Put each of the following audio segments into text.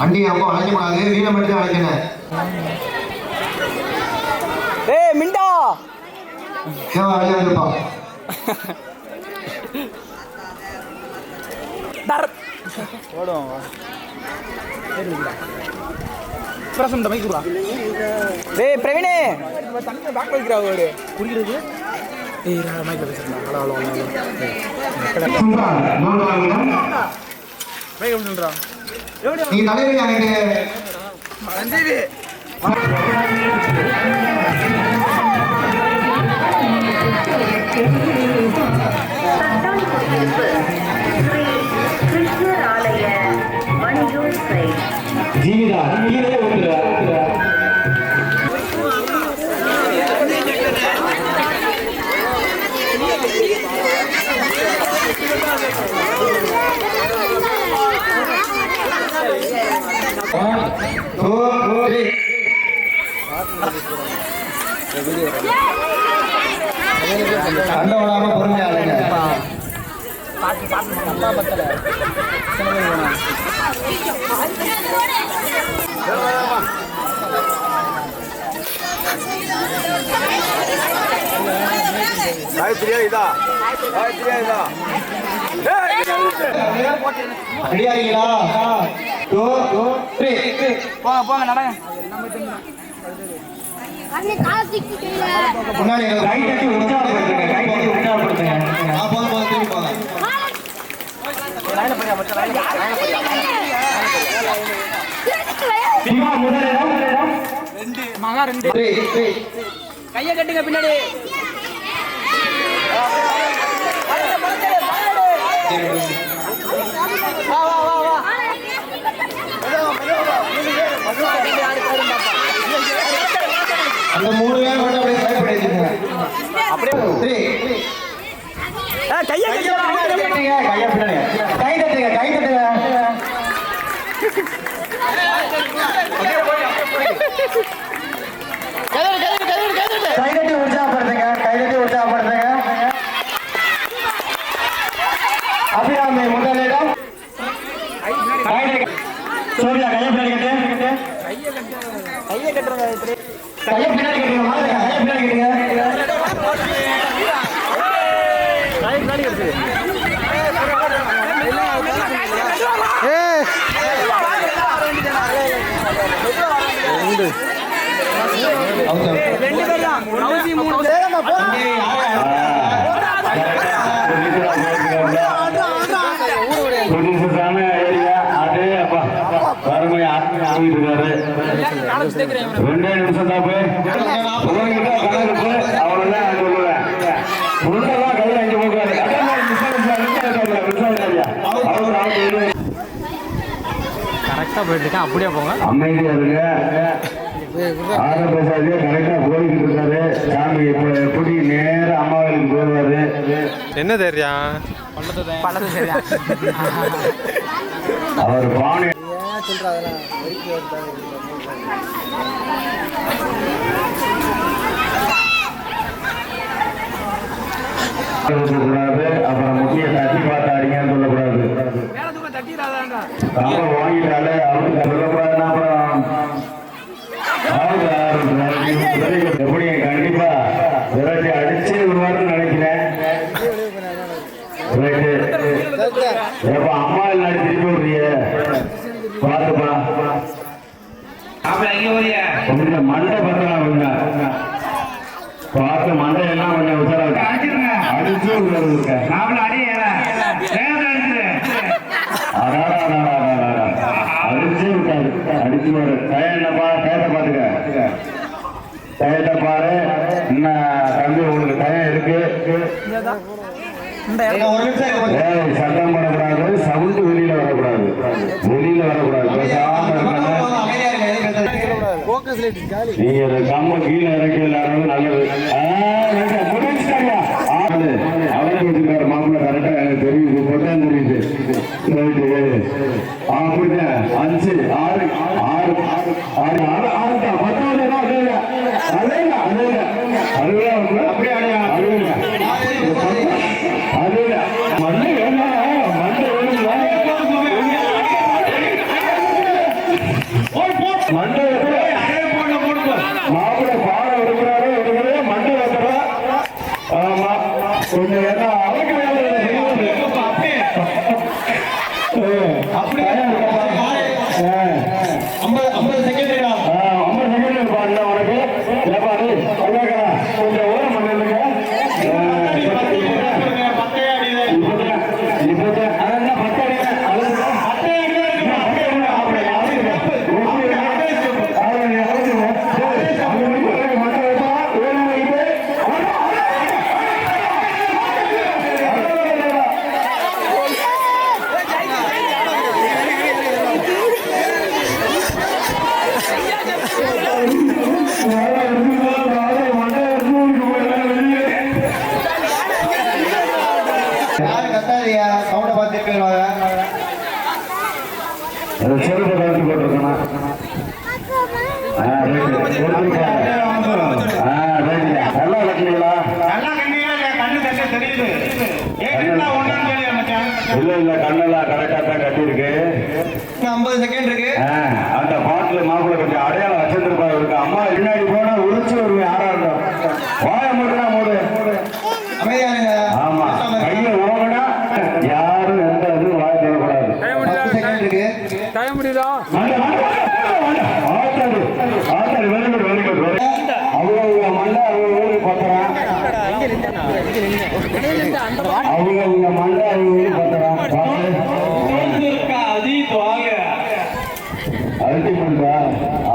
வண்டி ரொம்ப அழைக்கக்கூடாது வீணை மட்டும் அழைக்கணும் ஏய் மிண்டா. ஏன் வந்துப்பா டர் ஓடும் பிரசம் மைக் குடுறா டேய் பிரவீனே. தண்ணி பேக் வைக்கிறா ஓடு குடிக்கிறது ஏய் ரா மைக் பேசுறா ஹலோ ஹலோ ஹலோ சும்மா நோட் வாங்கினா மைக் சொல்றா நீ தலைவி எனக்கு சைட் ஜீவிதா சண்டை விடாம பொறுமையா பாட்டு பாட்டு பத்தல காயத்ரியா இதா காயத்ரியா இதா டூ டூ த்ரீ போங்க போங்க நடங்க முன்னாடி உற்சாகப்படுத்துங்க உற்சாகப்படுத்துங்க. போதும் போதும் திரும்பி போங்க. மகா ரெண்டு த்ரீ கையை கட்டுங்க பின்னாடி வா. வா வா வா அந்த மூணு பேர் மட்டும் அப்படியே பயப்படுத்திங்க அப்படியே த்ரீ கையை கட்டுங்க கையை பின்னாடி. கை தட்டுங்க கை தட்டுங்க. கை தட்டி உற்சாகப்படுத்துங்க கை தட்டி உற்சாகப்படுத்துங்க. அபிராமி முதலிடம். சோபியா கையை பின்னாடி கட்டு. கையை கட்டுறதா கையை பின்னாடி கட்டுங்க மாதிரி கையை பின்னாடி கட்டுங்க பின்னாடி ரெண்டு பேர் தான். மூணு ரெண்டே நிமிஷம் தான் போய் உங்ககிட்ட கணக்கு அவனெல்லாம் நான் சொல்லுவேன் முன்னெல்லாம் கையில் அஞ்சு போக்காரு கரெக்டாக போயிட்டு இருக்கேன் அப்படியே போங்க. அமைதியா இருங்க. ஆறு பேசாதே கரெக்டா இருக்காரு. சாமி இப்ப எப்படி நேரம் அம்மாவிலுக்கு போயிடுவாரு. என்ன சரியா அவர் பானை சொல்லக்கூடாது அப்புறம் முக்கிய தட்டி பார்த்தாடிங்கன்னு சொல்லக்கூடாது. வாங்கிட்டாலே சொல்லக்கூடாதுன்னா அப்புறம் அவங்க எப்படி கண்டிப்பா விரட்டி அடிச்சு விடுவாருன்னு நினைக்கிறேன். அம்மா இல்லாடி திருப்பி விடுறிய? பார்த்துப்பா கொஞ்சம் மண்டை பத்திரம் கொஞ்சம் பார்த்து மண்டை எல்லாம் கொஞ்சம் உத்தரவு அடிச்சு உத்தரவு இருக்க அடிச்சு விட்டாரு அடிச்சு பாரு டயம் என்னப்பா டயத்தை பாத்துக்க. பாரு. இன்னும் தம்பி உங்களுக்கு டயம் இருக்கு? இந்த சத்தம் போடக்கூடாது. சவுண்டு வெளியில வரக்கூடாது. வெளியில வரக்கூடாது பேசாம இருக்கணும் அமைதியா இருங்க எதுவும் பேசாதீங்க. நீங்க இந்த கம்ம கீழே இறக்கி விளையாடுறது நல்லது. ஆ, ரைட்டு, முடிச்சிட்டாங்க. அவரே வச்சிருக்காரு மாப்பிள்ள கரெக்டா எனக்கு தெரியுது போட்டா தெரியுது. ரைட்டு ஆ அப்படிதான் அஞ்சு ஆறு ஆறு ஆறு ஆறு ஆறு தான் பத்தாவது தான் அதேங்க அதேங்க அதேங்க அதுதான் அப்படியே அடையா அதுங்க அதுங்க மண்ணு வேணா மண்ணு வேணுங்களா ஆமா கொஞ்சம் என்ன அவங்க வேலை செய்வது. ஏய், அப்படியே ஏய். ஐம்பது ஐம்பது செகண்ட் ஆ, அம்மா செகண்ட் இருப்பா அண்ணா உனக்கு ஏப்பா நீ அழகா கொஞ்சம் ஓரம் பண்ணுங்க இப்பதான் இப்பதான் அதான் பத்து அடி தான். அது பத்து அடி தான் இருக்கு. பத்து அடி தான். அப்படி யாரும் யாரும் கத்தாதியா சவுண்ட பார்த்து போயிருவாங்க செருப்பு கலந்து போட்டிருக்கணும் ஆ, ரைட்டு. போட்டிருக்கா. ஆ, ரைட்டுங்க. நல்லா கட்டினீங்களா நல்லா கண்ணீரா இல்லையா கண்ணு தட்ட தெரியுது ஏன்னா ஒன்றும் தெரியல மச்சான் இல்ல இல்ல கண்ணெல்லாம் கரெக்டா தான் கட்டியிருக்கு இன்னும் ஐம்பது செகண்ட் இருக்கு ஆ, அந்த பாட்டுல மாப்பிள்ளை கொஞ்சம் அடையாளம் வச்சிருப்பாரு இருக்கு அம்மா பின்னாடி போனா உரிச்சு வருவேன் யாரா இருந்தாலும் வாய மூடுனா மூடு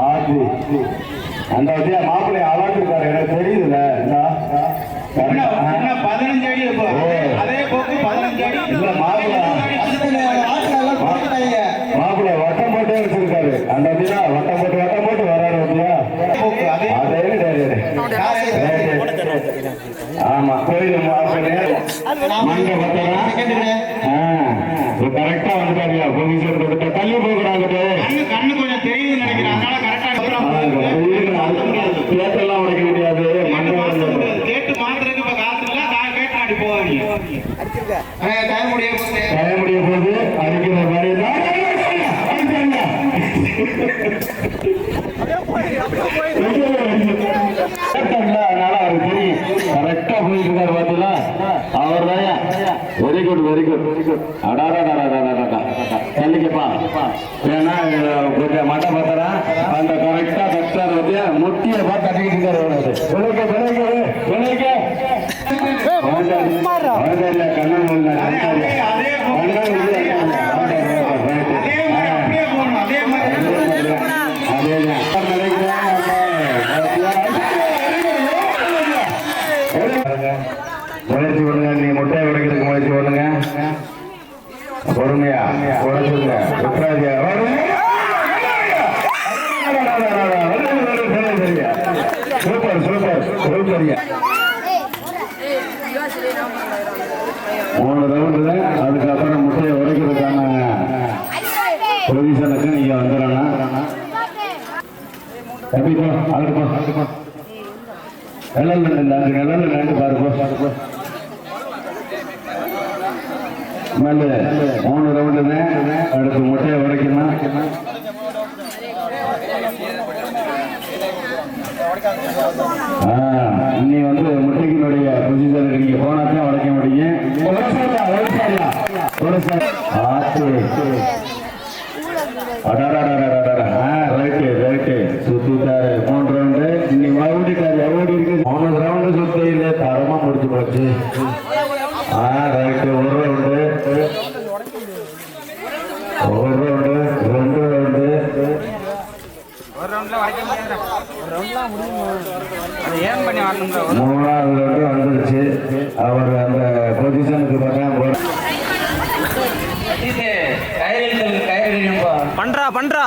அல்டிமேட்டா அந்த வழியா மாப்பிள்ளை அவாட்டிருக்காரு எனக்கு தெரியும் இந்தா. என்ன பதினஞ்சு அடி இப்போ ஓ. அதே போக்கு பதினஞ்சு அடி இல்ல, மாப்பிள்ளை. ஆட்களெல்லாம் போட்டுட்டாங்க மாப்பிள்ளை வட்டம் போட்டே வச்சிருக்காரு அந்த வழியா வட்டம் போட்டு வட்டம் போட்டு வராரு வழியா போக்கு அதே அதே டேரி ஆமா கரெக்டா வந்துட்டாரியா பொசிஷன் கொடுத்த தள்ளி போக கண்ணு கொஞ்சம் நினைக்கிறேன் அதனால கரெக்டா கேட்டெல்லாம் உடைக்க முடியாது கேட்டு மாத்துறதுக்கு இப்ப காசு இல்ல நான் கேட்டு அடி போவாங்க டைம் போகுது போது அடிக்கிற மாதிரி தான். கேட்டோம்ல, அதனால அவருக்கு தெரியும் கரெக்டா போயிட்டு இருக்காரு பாத்தீங்களா அவர் தான் very good very good very good அடாடா தள்ளிக்கப்பா ஏன்னா அஹ், கொஞ்சம் மட்டை பார்த்தா அந்த கரெக்டா தட்டார் வந்து முட்டியை பார்த்து தட்டிக்கிட்டு இருக்காரு அவரு. விளைக்க விளைக்க விளைக்க அவர்தான் இல்ல கண்ணன் அதே அதே போக்கு அதே மாதிரி அப்படியே போகணும் அதே மாதிரி முயற்சி பண்ணுங்க நீ முட்டையை உடைக்கிறதுக்கு முயற்சி பண்ணுங்க பொறுமையா உடைச்சுங்க விட்டுறாதீங்க. சூப்பர் சூப்பர் சூப்பரியா மூணு அதுக்கப்புறம் முட்டையை உடைக்கிறதுக்கான பொசிஷனுக்கு நீங்க வந்துடணும் கண்டிப்பா அதுப்பா அதுப்பா நிழல் நின்று நிழல் நின்று பாருப்பா பாருப்பா மேல மூணு ரவுண்டுங்க அடுத்து முட்டையை உடைக்கணும்? ஆ, நீ வந்து முட்டைக்கினுடைய பொசிஷனுக்கு நீங்க போனா உடைக்க முடியும். உடைச்சிடலாம், உடைச்சிடலாம். உடைச்சிடலாம். ஆத்து. அடடடடடடட. ஆ, ரைட்டு, ரைட்டு. சுத்திட்டாரு. மூணு ரவுண்டு. இன்னி மறுபடியும் எவ்வளவு இருக்கு? மூணு ரவுண்டு சுத்தி இல்ல, தரமா முடிச்சு போச்சு. ஆ, ரைட்டு. ஒரு ரவுண்டு. ஒரு ரவுண்டு, ரெண்டு ரவுண்டு. ஒரு ரவுண்ட்ல வரைக்க முடியாது ஒரு ரவுண்ட்லாம் முடியும் அதை ஏன் பண்ணி வரணும்ல மூணாவது ரவுண்டு வந்துருச்சு அவர் அந்த பொசிஷனுக்கு பார்த்தா போற பண்றா பண்றா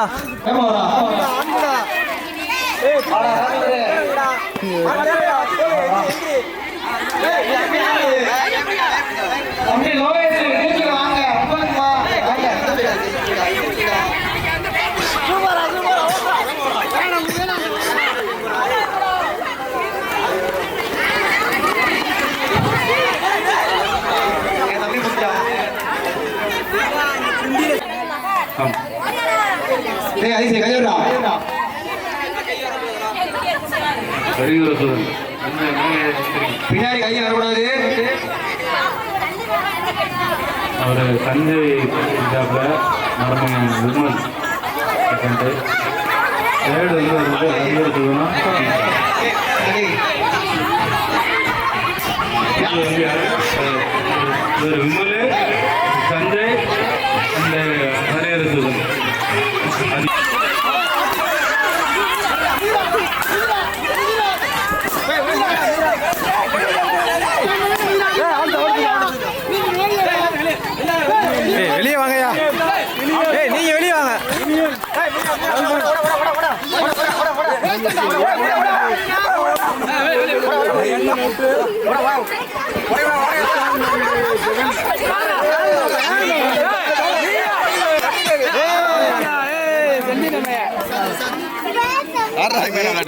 டேய், ஐசி, கையோடா. பின்னாடி கையை வரக்கூடாது. அவர் சஞ்சய் இதாப்ல மரமன் விமல் செகண்டு தேர்டு வந்து வந்து அஞ்சூறு தூரம் இது